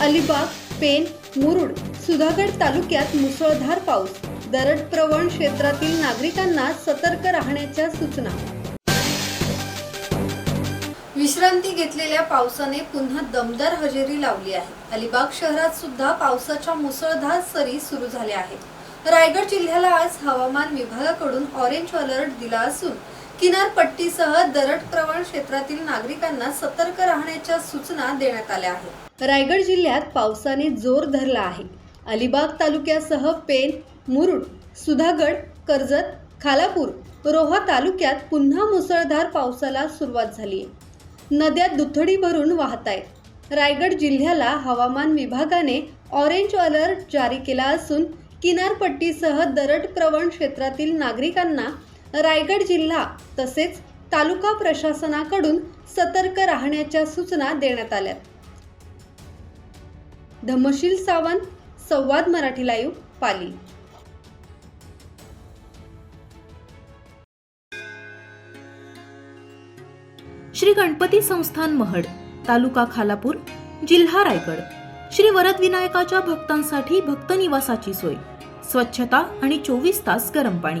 Alibag pen Murud Sudhagad तालुक्यात मुसळधार पाऊस. दरड प्रवण क्षेत्रातील नागरिकांना सतर्क राहण्याच्या सूचना. विश्रांती घेतलेल्या पावसाने पुन्हा दमदार हजेरी लावली आहे. अलिबाग शहरात सुद्धा पावसाच्या मुसळधार सरी सुरू झाल्या आहेत. रायगड जिल्ह्याला आज हवामान विभागाकडून ऑरेंज अलर्ट दिला असून किनारपट्टीसह दरड प्रवण क्षेत्रातील नागरिकांना सतर्क राहण्याच्या सूचना देण्यात आल्या आहेत. रायगड जिल्ह्यात पावसाने जोर धरला आहे. अलिबाग तालुक्यासह पेन मुरुड सुधागड कर्जत खालापूर रोहा तालुक्यात पुन्हा मुसळधार पावसाला सुरुवात झाली आहे. नद्या दुथडी भरून वाहत आहेत. रायगड जिल्ह्याला हवामान विभागाने ऑरेंज अलर्ट जारी केला असून किनारपट्टीसह दरड प्रवण क्षेत्रातील नागरिकांना रायगड जिल्हा तसेच तालुका प्रशासनाकडून सतर्क राहण्याच्या सूचना देण्यात आल्या. धमशील सावंत संवाद मराठी लाईव्ह पाली. श्री गणपती संस्थान महड तालुका खालापूर जिल्हा रायगड. श्री वरद विनायकाच्या भक्तांसाठी भक्त निवासाची सोय. स्वच्छता आणि चोवीस तास गरम पाणी.